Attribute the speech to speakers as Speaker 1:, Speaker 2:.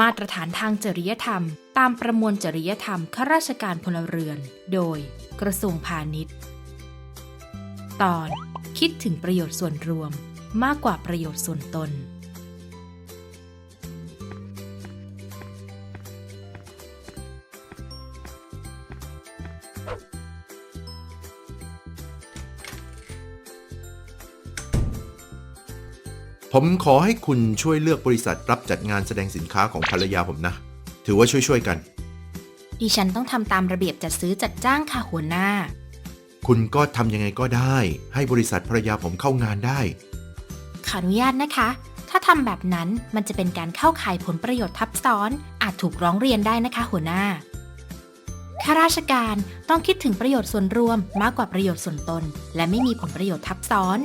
Speaker 1: มาตรฐานทางจริยธรรม ตามประมวลจริยธรรมข้าราชการพลเรือน โดยกระทรวงพาณิชย์ ตอน คิดถึงประโยชน์ส่วนรวมมากกว่าประโยชน์ส่วนตน
Speaker 2: ผมขอให้คุณช่วยเลือกบริษัทรับจัดงานแสดงสินค้าของภรรยาผมนะ ถือว่าช่วยๆกัน
Speaker 1: ดิฉันต้องทำตามระเบียบจัดซื้อจัดจ้างค่ะหัวหน้า
Speaker 2: คุณก็ทำยังไงก็ได้ ให้บริษัทภรรยาผมเข้างานได้
Speaker 1: ขออนุญาตนะคะ ถ้าทำแบบนั้นมันจะเป็นการเข้าข่ายผลประโยชน์ทับซ้อน อาจถูกร้องเรียนได้นะคะ หัวหน้า ข้าราชการต้องคิดถึงประโยชน์ส่วนรวมมากกว่าประโยชน์ส่วนตน และไม่มีผลประโยชน์ทับซ้อน